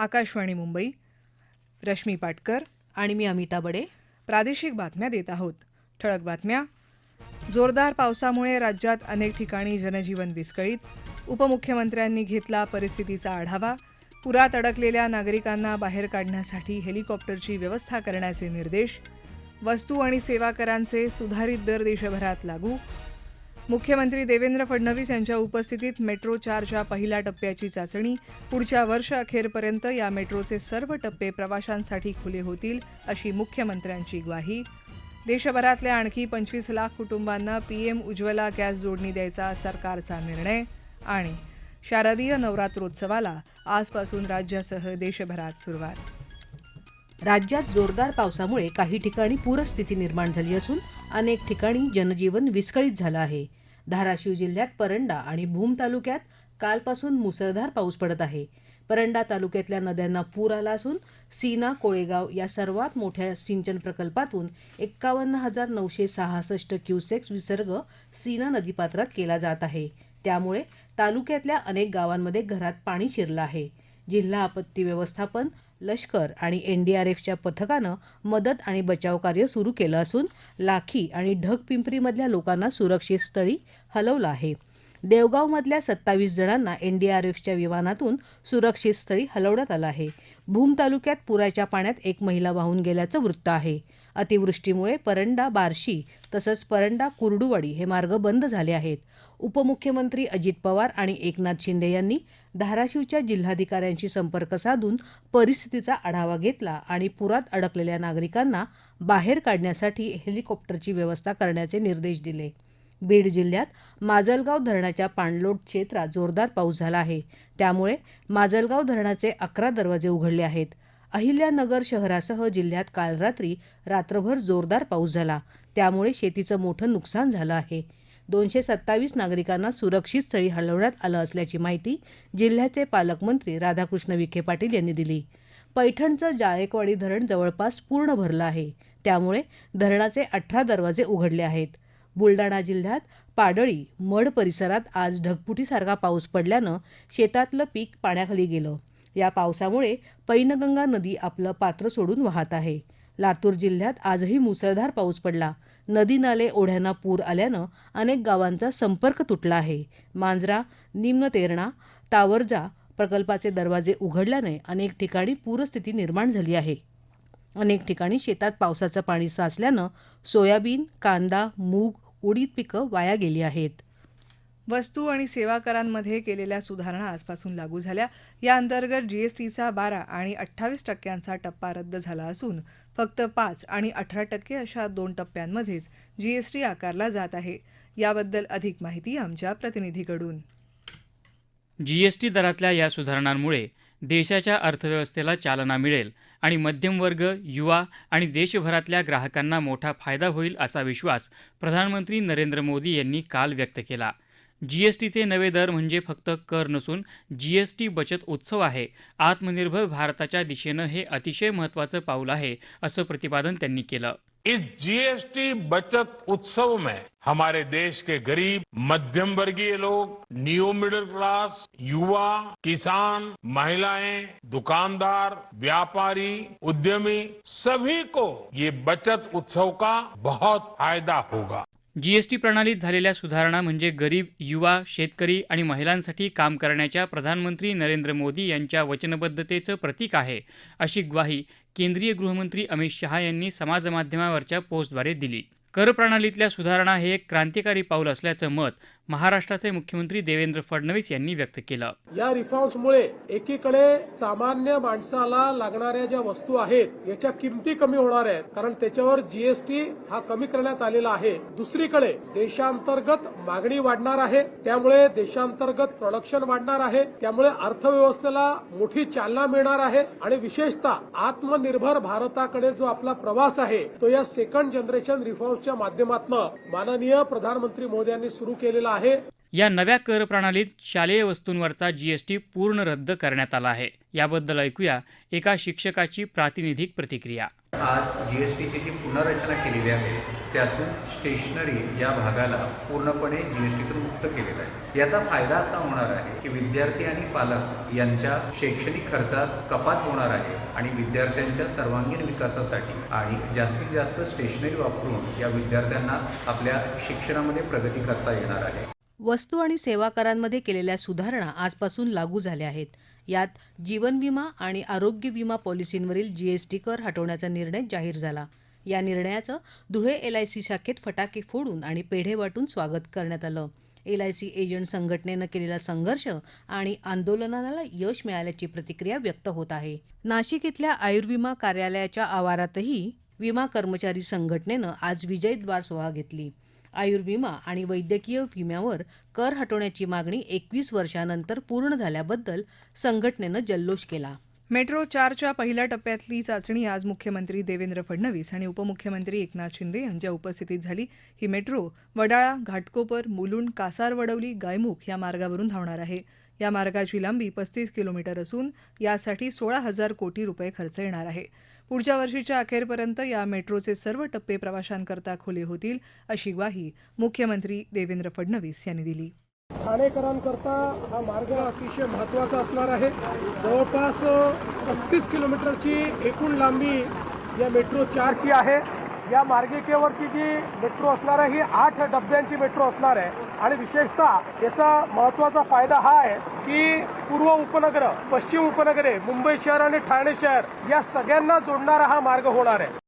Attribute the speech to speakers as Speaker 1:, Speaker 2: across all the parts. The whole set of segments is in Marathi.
Speaker 1: आकाशवाणी मुंबई. रश्मी पाटकर.
Speaker 2: आणि मी अमिता बडे.
Speaker 1: प्रादेशिक बातम्या देत आहोत. ठळक बातम्या. जोरदार पावसामुळे राज्यात अनेक ठिकाणी जनजीवन विस्कळीत. उपमुख्यमंत्र्यांनी घेतला परिस्थितीचा आढावा. पुरात अडकलेल्या नागरिकांना बाहेर काढण्यासाठी हेलिकॉप्टरची व्यवस्था करण्याचे निर्देश. वस्तू आणि सेवा करांचे सुधारित दर देशभरात लागू. मुख्यमंत्री देवेंद्र फडणवीस यांच्या उपस्थितीत मेट्रो चारच्या पहिल्या टप्प्याची चाचणी. पुढच्या वर्ष अखेरपर्यंत या मेट्रोचे सर्व टप्पे प्रवाशांसाठी खुले होतील अशी मुख्यमंत्र्यांची ग्वाही. देशभरातल्या आणखी पंचवीस लाख कुटुंबांना पीएम उज्ज्वला गॅस जोडणी द्यायचा सरकारचा निर्णय. आणि शारदीय नवरात्रोत्सवाला आजपासून राज्यासह देशभरात सुरुवात.
Speaker 2: राज्यात जोरदार पावसामुळे काही ठिकाणी पूरस्थिती निर्माण झाली असून अनेक ठिकाणी जनजीवन विस्कळीत झालं आहे. धाराशिव जिल्ह्यात परंडा आणि भूम तालुक्यात कालपासून मुसळधार पाऊस पडत आहे. परंडा तालुक्यातल्या नद्यांना पूर आला असून सीना कोळेगाव या सर्वात मोठ्या सिंचन प्रकल्पातून एक्कावन्न हजार नऊशे सहासष्ट क्युसेक्स विसर्ग सीना नदीपात्रात केला जात आहे. त्यामुळे तालुक्यातल्या अनेक गावांमध्ये घरात पाणी शिरलं आहे. जिल्हा आपत्ती व्यवस्थापन लष्कर आणि एनडीआरएफच्या पथकानं मदत आणि बचाव कार्य सुरू केलं असून लाखी आणि ढगपिंपरीमधल्या लोकांना सुरक्षित स्थळी हलवलं आहे. देवगावमधल्या सत्तावीस जणांना एनडीआरएफच्या विमानातून सुरक्षित स्थळी हलवण्यात आलं आहे. भूम तालुक्यात पुराच्या पाण्यात एक महिला वाहून गेल्याचं वृत्त आहे. अतिवृष्टीमुळे परंडा बार्शी तसंच परंडा कुर्डुवाडी हे मार्ग बंद झाले आहेत. उपमुख्यमंत्री अजित पवार आणि एकनाथ शिंदे यांनी धाराशिवच्या जिल्हाधिकाऱ्यांशी संपर्क साधून परिस्थितीचा आढावा घेतला आणि पुरात अडकलेल्या नागरिकांना बाहेर काढण्यासाठी हेलिकॉप्टरची व्यवस्था करण्याचे निर्देश दिले. बीड जिल्ह्यात माजलगाव धरणाच्या पाणलोट क्षेत्रात जोरदार पाऊस झाला आहे. त्यामुळे माजलगाव धरणाचे अकरा दरवाजे उघडले आहेत. अहिल्यानगर शहरासह जिल्ह्यात काल रात्री रात्रभर जोरदार पाऊस झाला. त्यामुळे शेतीचं मोठं नुकसान झालं आहे. दोनशे सत्तावीस नागरिकांना सुरक्षित स्थळी हलवण्यात आलं असल्याची माहिती जिल्ह्याचे पालकमंत्री राधाकृष्ण विखे पाटील यांनी दिली. पैठणचं जायकवाडी धरण जवळपास पूर्ण भरलं आहे. त्यामुळे धरणाचे अठरा दरवाजे उघडले आहेत. बुलडाणा जिल्ह्यात पाडळी मड परिसरात आज ढगफुटीसारखा पाऊस पडल्यानं शेतातलं पीक पाण्याखाली गेलं. या पावसामुळे पैनगंगा नदी आपलं पात्र सोडून वाहत आहे. लातूर जिल्ह्यात आजही मुसळधार पाऊस पडला. नदी नाले ओढ्यांना पूर आल्यानं अनेक गावांचा संपर्क तुटला आहे. मांजरा निम्न तेरणा तावरजा प्रकल्पाचे दरवाजे उघडल्याने अनेक ठिकाणी पूरस्थिती निर्माण झाली आहे. अनेक ठिकाणी शेतात पावसाचं पाणी साचल्यानं सोयाबीन कांदा मूग उडीद पिकं वाया गेली आहेत.
Speaker 1: वस्तू आणि सेवा करांमध्ये केलेल्या सुधारणा आजपासून लागू झाल्या. या अंतर्गत जीएसटीचा बारा आणि अठ्ठावीस टक्क्यांचा टप्पा रद्द झाला असून फक्त पाच आणि अठरा टक्के अशा दोन टप्प्यांमध्येच जीएसटी आकारला जात आहे. याबद्दल अधिक माहिती आमच्या प्रतिनिधीकडून.
Speaker 3: जीएसटी दरातल्या या सुधारणांमुळे देशाच्या अर्थव्यवस्थेला चालना मिळेल आणि मध्यमवर्ग युवा आणि देशभरातल्या ग्राहकांना मोठा फायदा होईल असा विश्वास प्रधानमंत्री नरेंद्र मोदी यांनी काल व्यक्त केला. जीएसटीचे नवे दर म्हणजे फक्त कर नसून जीएसटी बचत उत्सव आहे. आत्मनिर्भर भारताच्या दिशेनं हे अतिशय महत्त्वाचं पाऊल आहे असं प्रतिपादन त्यांनी केलं.
Speaker 4: इस जीएसटी बचत उत्सव में हमारे देश के गरीब मध्यम वर्गीय लोग न्यू मिडिल क्लास युवा किसान महिलाएं दुकानदार व्यापारी उद्यमी सभी को ये बचत उत्सव का बहुत फायदा होगा।
Speaker 3: जीएसटी प्रणालीत झालेल्या सुधारणा म्हणजे गरीब युवा शेतकरी आणि महिलांसाठी काम करण्याच्या प्रधानमंत्री नरेंद्र मोदी यांच्या वचनबद्धतेचं प्रतीक आहे अशी ग्वाही केंद्रीय गृहमंत्री अमित शहा यांनी समाजमाध्यमावरच्या पोस्टद्वारे दिली. कर प्रणालीतल्या सुधारणा हे एक क्रांतिकारी पाऊल असल्याचं मत महाराष्ट्राचे मुख्यमंत्री देवेंद्र फडणवीस यांनी व्यक्त केलं.
Speaker 5: या रिफॉर्म्समुळे एकीकडे सामान्य माणसाला लागणाऱ्या ज्या वस्तू आहेत याच्या किमती कमी होणार आहेत कारण त्याच्यावर जीएसटी हा कमी करण्यात आलेला आहे. दुसरीकडे देशांतर्गत मागणी वाढणार आहे त्यामुळे देशांतर्गत प्रोडक्शन वाढणार आहे त्यामुळे अर्थव्यवस्थेला मोठी चालना मिळणार आहे आणि विशेषतः आत्मनिर्भर भारताकडे जो आपला प्रवास आहे तो या सेकंड जनरेशन रिफॉर्म्सच्या माध्यमातून माननीय प्रधानमंत्री मोदी यांनी सुरू केलेला आहे.
Speaker 3: या नव्या कर प्रणालीत शालेय वस्तूंवरचा जीएसटी पूर्ण रद्द करण्यात आला आहे. याबद्दल ऐकूया एका शिक्षकाची प्रातिनिधिक प्रतिक्रिया.
Speaker 6: आज जी एस टीची जी पुनर्रचना केलेली आहे त्यासून स्टेशनरी या भागाला पूर्णपणे जी एस टीतून मुक्त केलेलं आहे. याचा फायदा असा होणार आहे की विद्यार्थी आणि पालक यांच्या शैक्षणिक खर्चात कपात होणार आहे आणि विद्यार्थ्यांच्या सर्वांगीण विकासासाठी आणि जास्तीत जास्त स्टेशनरी वापरून या विद्यार्थ्यांना आपल्या शिक्षणामध्ये प्रगती करता येणार आहे.
Speaker 2: वस्तू आणि सेवा करांमध्ये केलेल्या सुधारणा आजपासून लागू झाल्या आहेत. यात जीवन विमा आणि आरोग्य विमा पॉलिसींवरील जीएसटी कर हटवण्याचा निर्णय जाहीर झाला. या निर्णयाचं धुळे एल आय सी शाखेत फटाके फोडून आणि पेढे वाटून स्वागत करण्यात आलं. एल आय सी एजंट संघटनेनं केलेला संघर्ष आणि आंदोलनाला यश मिळाल्याची प्रतिक्रिया व्यक्त होत आहे. नाशिक इथल्या आयुर्विमा कार्यालयाच्या आवारातही विमा कर्मचारी संघटनेनं आज विजयद्वार सोहळा घेतली. आयुर्विमा आणि वैद्यकीय विम्यावर कर हटवण्याची मागणी एकवीस वर्षानंतर पूर्ण झाल्याबद्दल संघटनेनं जल्लोष केला.
Speaker 1: मेट्रो चारच्या पहिल्या टप्प्यातली चाचणी आज मुख्यमंत्री देवेंद्र फडणवीस आणि उपमुख्यमंत्री एकनाथ शिंदे यांच्या उपस्थितीत झाली. ही मेट्रो वडाळा घाटकोपर मुलुंड कासारवडवली गायमुख या मार्गावरून धावणार आहे. या मार्गाची लांबी पस्तीस किलोमीटर असून यासाठी सोळा हजार कोटी रुपये खर्च येणार आहे. पुढच्या वर्षीच्या अखेरपर्यंत या मेट्रोचे सर्व टप्पे प्रवाशांकरता खुले होतील अशी ग्वाही मुख्यमंत्री देवेंद्र फडणवीस यांनी दिली.
Speaker 5: ठाणेकरांकरता हा मार्ग अतिशय महत्त्वाचा असणार आहे. जवळपास पस्तीस किलोमीटरची एकूण लांबी या मेट्रो चारची आहे. या मार्गिकेवरची जी मेट्रो असणार आहे ही आठ डब्यांची मेट्रो असणार आहे. आणि विशेषतः याचा महत्त्वाचा फायदा हा आहे की पूर्व उपनगर पश्चिम उपनगरे मुंबई शहर आणि ठाणे शहर या सगळ्यांना जोडणारा हा मार्ग होणार आहे.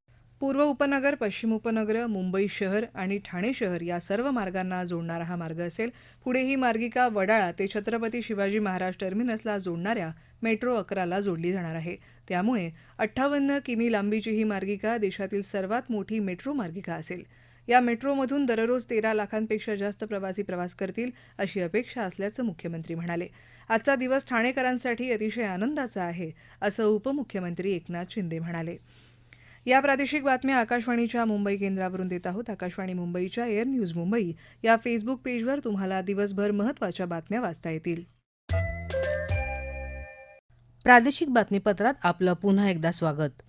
Speaker 1: पूर्व उपनगर पश्चिम उपनगर मुंबई शहर आणि ठाणे शहर या सर्व मार्गांना जोडणारा हा मार्ग असेल. पुढे ही मार्गिका वडाळा ते छत्रपती शिवाजी महाराज टर्मिनसला जोडणाऱ्या मेट्रो अकराला जोडली जाणार आहे. त्यामुळे अठ्ठावन्न किमी लांबीची ही मार्गिका देशातील सर्वात मोठी मेट्रो मार्गिका असेल. या मेट्रोमधून दररोज तेरा लाखांपेक्षा जास्त प्रवासी प्रवास करतील अशी अपेक्षा असल्याचं मुख्यमंत्री म्हणाले. आजचा दिवस ठाणेकरांसाठी अतिशय आनंदाचा आहे असं उपमुख्यमंत्री एकनाथ शिंदे म्हणाले. या प्रादेशिक बातम्या आकाशवाणीच्या मुंबई केंद्रावरून देत आहोत. आकाशवाणी मुंबईच्या एअर न्यूज मुंबई. या फेसबुक पेजवर तुम्हाला दिवसभर महत्त्वाच्या बातम्या वाचता येतील.
Speaker 2: प्रादेशिक बातमीपत्रात आपलं पुन्हा एकदा स्वागत.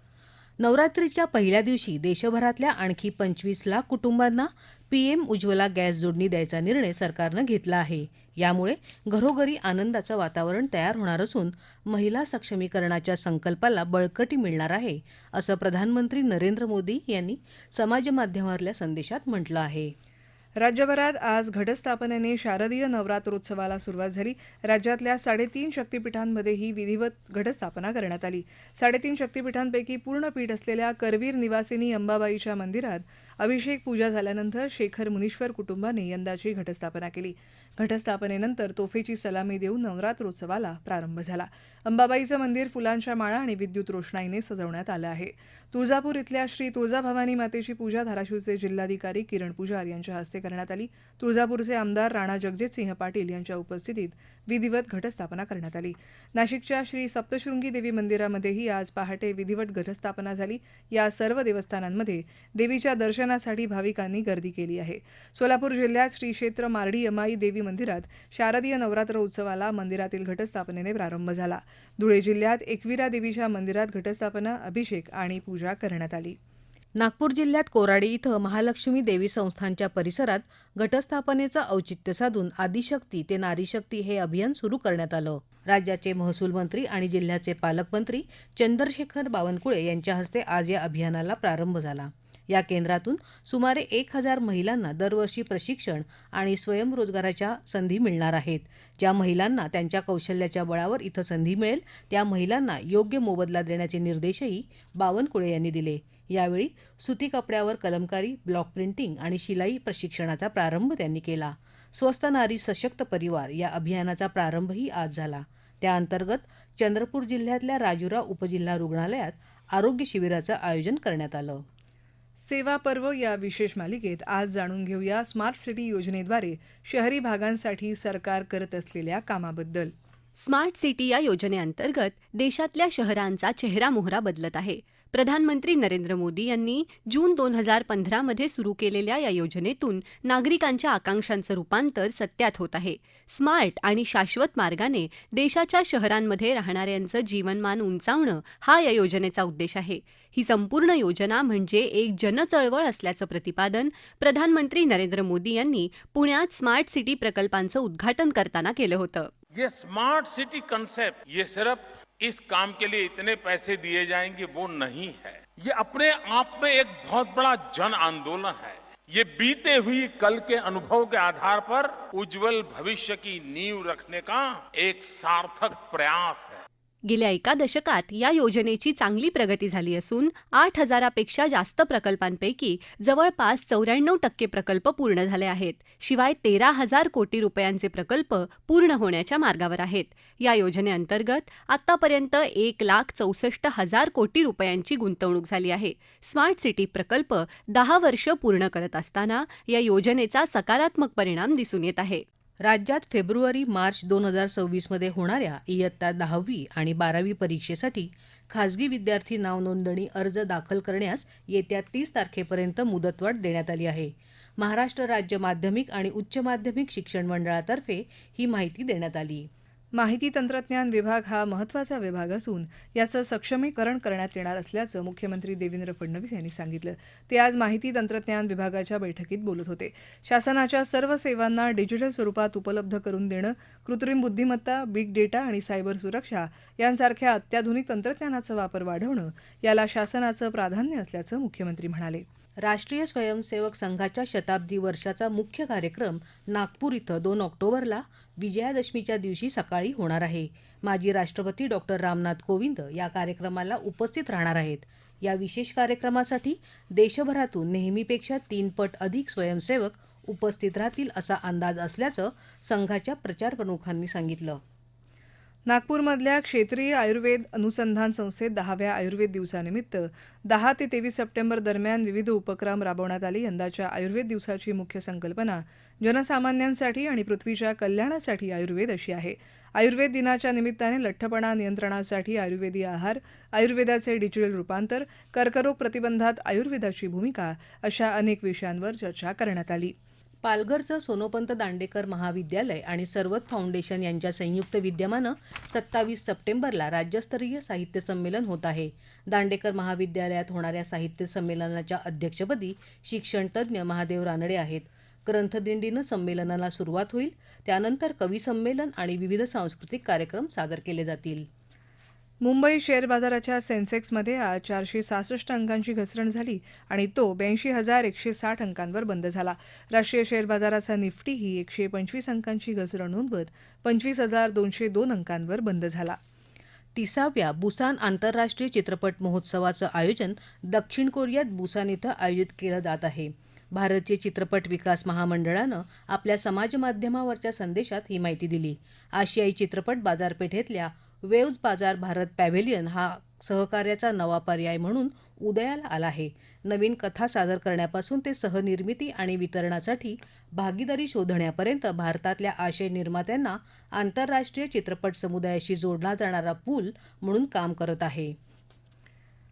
Speaker 2: नवरात्रीच्या पहिल्या दिवशी देशभरातल्या आणखी पंचवीस लाख कुटुंबांना पीएम उज्ज्वला गॅस जोडणी द्यायचा निर्णय सरकारनं घेतला आहे. यामुळे घरोघरी आनंदाचं वातावरण तयार होणार असून महिला सक्षमीकरणाच्या संकल्पाला बळकटी मिळणार आहे असं प्रधानमंत्री नरेंद्र मोदी यांनी समाजमाध्यमावरल्या संदेशात म्हटलं आहे.
Speaker 1: राज्यभरात आज घटस्थापनेने शारदीय नवरात्रोत्सवाला सुरुवात झाली. राज्यातल्या साडेतीन शक्तीपीठांमध्येही विधिवत घटस्थापना करण्यात आली. साडेतीन शक्तीपीठांपैकी पूर्ण पीठ असलेल्या करवीर निवासिनी अंबाबाईच्या मंदिरात अभिषेक पूजा झाल्यानंतर शेखर मुनीश्वर कुटुंबाने यंदाची घटस्थापना केली. घटस्थापनेनंतर तोफेची सलामी देऊन नवरात्रोत्सवाला प्रारंभ झाला. अंबाबाईचं मंदिर फुलांच्या माळा आणि विद्युत रोषणाईने सजवण्यात आलं आहे. तुळजापूर इथल्या श्री तुळजाभवानी मातेची पूजा धाराशिवचे जिल्हाधिकारी किरण पुजार यांच्या हस्ते करण्यात आली. तुळजापूरचे आमदार राणा जगजितसिंह पाटील यांच्या उपस्थितीत विधिवत घटस्थापना करण्यात आली. नाशिकच्या श्री सप्तशृंगी देवी मंदिरामध्येही आज पहाटे विधिवत घटस्थापना झाली. या सर्व देवस्थानांमध्ये देवीच्या दर्शनासाठी भाविकांनी गर्दी केली आहे. सोलापूर जिल्ह्यात श्री क्षेत्र मार्डी यमाई देवी मंदिरात शारदीय नवरात्र उत्सवाला मंदिरातील घटस्थापनेने प्रारंभ झाला. धुळे जिल्ह्यात एकविरा देवीच्या मंदिरात घटस्थापना अभिषेक आणि पूजा करण्यात आली.
Speaker 2: नागपूर जिल्ह्यात कोराडी इथं महालक्ष्मी देवी संस्थानच्या परिसरात घटस्थापनेचं औचित्य साधून आदिशक्ती ते नारीशक्ती हे अभियान सुरू करण्यात आलं. राज्याचे महसूल मंत्री आणि जिल्ह्याचे पालकमंत्री चंद्रशेखर बावनकुळे यांच्या हस्ते आज या अभियानाला प्रारंभ झाला. या केंद्रातून सुमारे एक हजार महिलांना दरवर्षी प्रशिक्षण आणि स्वयंरोजगाराच्या संधी मिळणार आहेत. ज्या महिलांना त्यांच्या कौशल्याच्या बळावर इथं संधी मिळेल त्या महिलांना योग्य मोबदला देण्याचे निर्देशही बावनकुळे यांनी दिले. यावेळी सुती कपड्यावर कलमकारी ब्लॉक प्रिंटिंग आणि शिलाई प्रशिक्षणाचा प्रारंभ त्यांनी केला. स्वस्त नारी सशक्त परिवार या अभियानाचा प्रारंभही आज झाला. त्याअंतर्गत चंद्रपूर जिल्ह्यातल्या राजुरा उपजिल्हा रुग्णालयात आरोग्य शिबिराचं आयोजन करण्यात आलं.
Speaker 1: सेवा पर्व या विशेष मालिकेत आज जाणून घेऊया स्मार्ट सिटी योजनेद्वारे शहरी भागांसाठी सरकार करत असलेल्या कामाबद्दल.
Speaker 7: स्मार्ट सिटी या योजनेअंतर्गत देशातल्या शहरांचा चेहरामोहरा बदलत आहे. प्रधानमंत्री नरेंद्र मोदी यांनी जून दोन हजार पंधरामध्ये सुरू केलेल्या या योजनेतून नागरिकांच्या आकांक्षांचं रूपांतर सत्यात होत आहे. स्मार्ट आणि शाश्वत मार्गाने देशाच्या शहरांमध्ये राहणाऱ्यांचं जीवनमान उंचावणं हा या योजनेचा उद्देश आहे. ही संपूर्ण योजना म्हणजे एक जनचळवळ असल्याचं प्रतिपादन प्रधानमंत्री नरेंद्र मोदी यांनी पुण्यात स्मार्ट सिटी प्रकल्पांचं उद्घाटन करताना केलं होतं.
Speaker 4: ये स्मार्ट सिटी कन्सेप्ट ये सिर्फ इस काम के लिए इतने पैसे दिए जाएँगे, वो नहीं है। ये अपने आप में एक बहुत बड़ा जन आंदोलन है। ये बीते हुई कल के अनुभव के आधार पर उज्जवल भविष्य की नींव रखने का एक सार्थक प्रयास है।
Speaker 7: गेल्या एका दशकात या योजनेची चांगली प्रगती झाली असून आठ हजारापेक्षा जास्त प्रकल्पांपैकी जवळपास चौऱ्याण्णव टक्के प्रकल्प पूर्ण झाले आहेत. शिवाय तेरा हजार कोटी रुपयांचे प्रकल्प पूर्ण होण्याच्या मार्गावर आहेत. या योजनेअंतर्गत आतापर्यंत एक लाख चौसष्ट हजार कोटी रुपयांची गुंतवणूक झाली आहे. स्मार्ट सिटी प्रकल्प दहा वर्ष पूर्ण करत असताना या योजनेचा सकारात्मक परिणाम दिसून येत आहे.
Speaker 2: राज्यात फेब्रुवारी मार्च दोन हजार सव्वीसमध्ये होणाऱ्या इयत्ता दहावी आणि बारावी परीक्षेसाठी खासगी विद्यार्थी नाव नोंदणी अर्ज दाखल करण्यास येत्या तीस तारखेपर्यंत मुदतवाढ देण्यात आली आहे. महाराष्ट्र राज्य माध्यमिक आणि उच्च माध्यमिक शिक्षण मंडळातर्फे ही माहिती देण्यात आली.
Speaker 1: माहिती तंत्रज्ञान विभाग हा महत्त्वाचा विभाग असून याचं सक्षमीकरण करण्यात येणार असल्याचं मुख्यमंत्री देवेंद्र फडणवीस यांनी सांगितलं. ते आज माहिती तंत्रज्ञान विभागाच्या बैठकीत बोलत होते. शासनाच्या सर्व सेवांना डिजिटल स्वरूपात उपलब्ध करून देणं कृत्रिम बुद्धिमत्ता बिग डेटा आणि सायबर सुरक्षा यांसारख्या अत्याधुनिक तंत्रज्ञानाचा वापर वाढवणं याला शासनाचं प्राधान्य असल्याचं मुख्यमंत्री म्हणाले.
Speaker 2: राष्ट्रीय स्वयंसेवक संघाच्या शताब्दी वर्षाचा मुख्य कार्यक्रम नागपूर इथं दोन ऑक्टोबरला विजयादशमीच्या दिवशी सकाळी होणार आहे. माजी राष्ट्रपती डॉक्टर रामनाथ कोविंद या कार्यक्रमाला उपस्थित राहणार आहेत. या विशेष कार्यक्रमासाठी देशभरातून नेहमीपेक्षा तीन पट अधिक स्वयंसेवक उपस्थित राहतील असा अंदाज असल्याचं संघाच्या प्रचारप्रमुखांनी सांगितलं.
Speaker 1: नागपूरमधल्या क्षेत्रीय आयुर्वेद अनुसंधान संस्थेत दहाव्या आयुर्वेद दिवसानिमित्त दहा ते तेवीस सप्टेंबर दरम्यान विविध उपक्रम राबवण्यात आले. यंदाच्या आयुर्वेद दिवसाची मुख्य संकल्पना जनसामान्यांसाठी आणि पृथ्वीच्या कल्याणासाठी आयुर्वेद अशी आहे. आयुर्वेद दिनाच्या निमित्ताने लठ्ठपणा नियंत्रणासाठी आयुर्वेदी आहार आयुर्वेदाचे डिजिटल रूपांतर कर्करोग प्रतिबंधात आयुर्वेदाची भूमिका अशा अनेक विषयांवर चर्चा करण्यात आली.
Speaker 2: पालघरचं सोनोपंत दांडेकर महाविद्यालय आणि सर्वत फाउंडेशन यांच्या संयुक्त विद्यमानं सत्तावीस सप्टेंबरला राज्यस्तरीय साहित्य संमेलन होत आहे. दांडेकर महाविद्यालयात होणाऱ्या साहित्य संमेलनाच्या अध्यक्षपदी शिक्षणतज्ज्ञ महादेव रानडे आहेत. ग्रंथदिंडीनं संमेलनाला सुरुवात होईल. त्यानंतर कवी संमेलन आणि विविध सांस्कृतिक कार्यक्रम सादर केले जातील.
Speaker 1: मुंबई शेअर बाजाराच्या सेन्सेक्समध्ये आज चारशे सहासष्ट अंकांची घसरण झाली आणि तो ब्याऐंशी हजार एकशे साठ अंकांवर बंद झाला. राष्ट्रीय शेअर बाजाराचा निफ्टीही एकशे पंचवीस अंकांची घसरण नोंदवत पंचवीस हजार दोनशे दोन अंकांवर बंद झाला.
Speaker 2: तिसाव्या बुसान आंतरराष्ट्रीय चित्रपट महोत्सवाचं आयोजन दक्षिण कोरियात बुसान इथं आयोजित केलं जात आहे. भारतीय चित्रपट विकास महामंडळानं आपल्या समाजमाध्यमावरच्या संदेशात ही माहिती दिली. आशियाई चित्रपट बाजारपेठेतल्या वेव्ज बाजार भारत पॅव्हेलियन हा सहकार्याचा नवा पर्याय म्हणून उदयाला आला आहे. नवीन कथा सादर करण्यापासून ते सहनिर्मिती आणि वितरणासाठी भागीदारी शोधण्यापर्यंत भारतातल्या आशय निर्मात्यांना आंतरराष्ट्रीय चित्रपट समुदायाशी जोडला जाणारा पूल म्हणून काम करत आहे.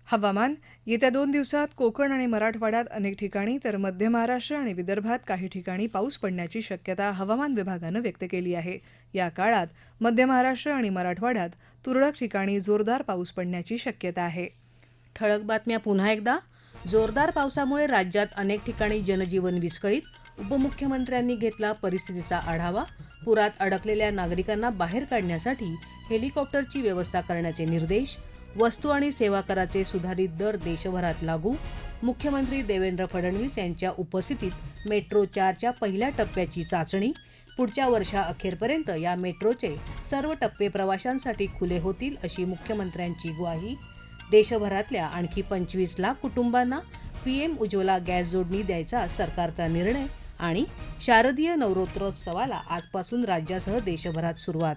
Speaker 1: हवामान. येत्या दोन दिवसात कोकण आणि मराठवाड्यात अनेक ठिकाणी तर मध्य महाराष्ट्र आणि विदर्भात काही ठिकाणी पाऊस पडण्याची शक्यता हवामान विभागानं व्यक्त केली आहे. या काळात मध्य महाराष्ट्र आणि मराठवाड्यात तुरळक ठिकाणी जोरदार पाऊस पडण्याची शक्यता आहे.
Speaker 2: ठळक बातम्या पुन्हा एकदा. जोरदार पावसामुळे राज्यात अनेक ठिकाणी जनजीवन विस्कळीत. उपमुख्यमंत्र्यांनी घेतला परिस्थितीचा आढावा. पुरात अडकलेल्या नागरिकांना बाहेर काढण्यासाठी हेलिकॉप्टरची व्यवस्था करण्याचे निर्देश. वस्तू आणि सेवा कराचे सुधारित दर देशभरात लागू. मुख्यमंत्री देवेंद्र फडणवीस यांच्या उपस्थितीत मेट्रो चारच्या पहिल्या टप्प्याची चाचणी. पुढच्या वर्षा अखेरपर्यंत या मेट्रोचे सर्व टप्पे प्रवाशांसाठी खुले होतील अशी मुख्यमंत्र्यांची ग्वाही. देशभरातल्या आणखी पंचवीस लाख कुटुंबांना पीएम उज्ज्वला गॅस जोडणी द्यायचा सरकारचा निर्णय आणि शारदीय नवरोत्रोत्सवाला आजपासून राज्यासह देशभरात सुरुवात.